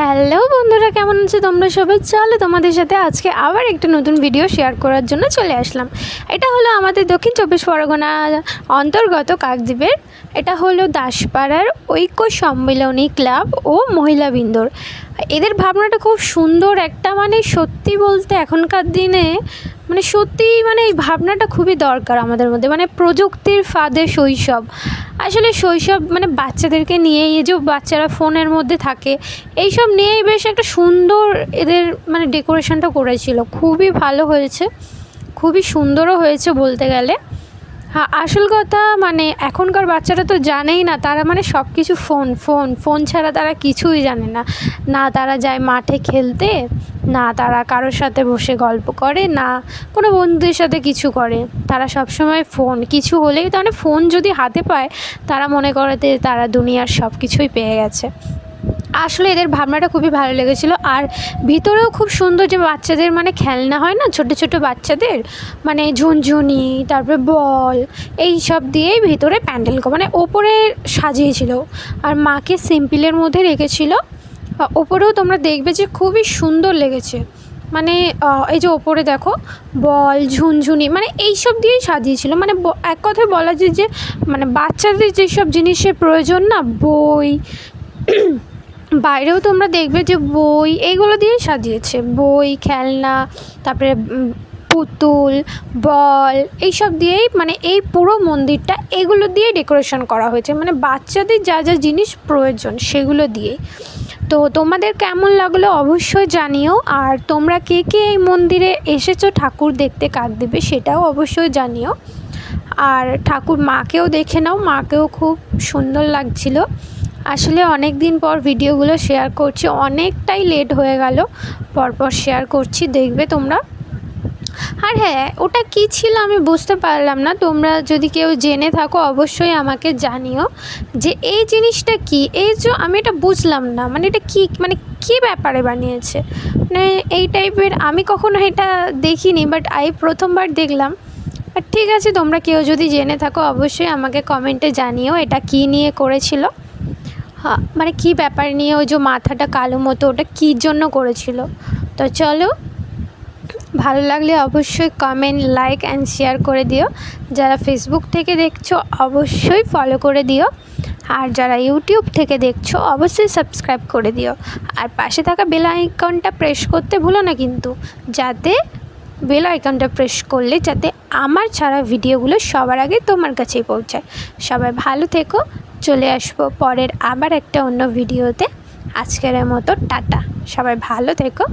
Hello বন্ধুরা, কেমন আছে তোমরা সবাই? চলো তোমাদের সাথে আজকে আবার একটা নতুন ভিডিও শেয়ার করার জন্য চলে আসলাম। এটা হলো আমাদের দক্ষিণ চব্বিশ পরগনা অন্তর্গত কাকদ্বীপের, এটা হলো দাসপাড়ার ঐক্য সম্মেলনী ক্লাব ও মহিলা বিন্দুর। এদের ভাবনাটা খুব সুন্দর একটা মানে সত্যি বলতে এখনকার দিনে মানে সত্যি মানে এই ভাবনাটা খুবই দরকার আমাদের মধ্যে মানে প্রযুক্তির ফাঁদে শৈশব। আসলে শৈশব মানে বাচ্চাদেরকে নিয়ে এই যে বাচ্চারা ফোনের মধ্যে থাকে, এইসব নিয়েই বেশ একটা সুন্দর এদের মানে ডেকোরেশনটা করেছিল। খুবই ভালো হয়েছে, খুবই সুন্দরও হয়েছে বলতে গেলে। হ্যাঁ আসল কথা মানে এখনকার বাচ্চারা তো জানেই না, তারা মানে সব কিছু ফোন ফোন ফোন ছাড়া তারা কিছুই জানে না। না তারা যায় মাঠে খেলতে না তারা কারোর সাথে বসে গল্প করে, না কোনো বন্ধুদের সাথে কিছু করে। তারা সবসময় ফোন, কিছু হলেই তাহলে ফোন যদি হাতে পায়, তারা মনে করে যে তারা দুনিয়ার সব কিছুই পেয়ে গেছে। আসলে এদের ভাবনাটা খুবই ভালো লেগেছিলো। আর ভিতরেও খুব সুন্দর যে বাচ্চাদের মানে খেলনা হয় না, ছোট ছোট বাচ্চাদের মানে ঝুনঝুনি, তারপরে বল, এই সব দিয়েই ভিতরে প্যান্ডেল মানে ওপরে সাজিয়েছিল। আর মাকে সিম্পলের মধ্যে রেখেছিল ওপরেও তোমরা দেখবে যে খুবই সুন্দর লেগেছে। মানে এই যে ওপরে দেখো, বল, ঝুনঝুনি মানে এই সব দিয়েই সাজিয়েছিল। মানে এক কথায় বলা যায় যে মানে বাচ্চাদের যেসব জিনিসের প্রয়োজন না, বই, বাইরেও তোমরা দেখবে যে বই, এইগুলো দিয়েই সাজিয়েছে। বই, খেলনা, তারপরে পুতুল, বল, এইসব দিয়েই মানে এই পুরো মন্দিরটা এগুলো দিয়ে ডেকোরেশন করা হয়েছে। মানে বাচ্চাদের যা যা জিনিস প্রয়োজন, সেগুলো দিয়েই। তো তোমাদের কেমন লাগল অবশ্যই জানিও। আর তোমরা কে কে এই মন্দিরে এসেছ ঠাকুর দেখতে, কাক দেবে সেটাও অবশ্যই জানিও। আর ঠাকুর মাকেও দেখে নাও, মাকেও খুব সুন্দর লাগছিল। আসলে অনেক দিন পর ভিডিওগুলো শেয়ার করছি, অনেকটাই লেট হয়ে গেল, পরপর শেয়ার করছি, দেখবে তোমরা। আর হ্যাঁ ওটা কী ছিল আমি বুঝতে পারলাম না। তোমরা যদি কেউ জেনে থাকো, অবশ্যই আমাকে জানিও যে এই জিনিসটা কি? এই যে আমি এটা বুঝলাম না মানে এটা কি মানে কী ব্যাপারে বানিয়েছে? মানে এই টাইপের আমি কখনো এটা দেখিনি বাট আই প্রথমবার দেখলাম। আর ঠিক আছে, তোমরা কেউ যদি জেনে থাকো, অবশ্যই আমাকে কমেন্টে জানিও এটা কী নিয়ে করেছিল। হ্যাঁ মানে কী ব্যাপার নিয়ে ওই যে মাথাটা কালো মতো, ওটা কী জন্য করেছিল? তো চলো ভালো লাগলে অবশ্যই কমেন্ট লাইক অ্যান্ড শেয়ার করে দিও। যারা ফেসবুক থেকে দেখছ, অবশ্যই ফলো করে দিও। আর যারা ইউটিউব থেকে দেখছ, অবশ্যই সাবস্ক্রাইব করে দিও। আর পাশে থাকা বেল আইকনটা প্রেস করতে ভুলো না কিন্তু, যাতে বেল আইকনটা প্রেস করলে যাতে আমার ছাড়া ভিডিওগুলো সবার আগে তোমার কাছেই পৌঁছায়। সবাই ভালো থেকো, চলে আসব পরের আবার একটা অন্য ভিডিওতে আজকের মতো, টাটা। সবাই ভালো থেকো।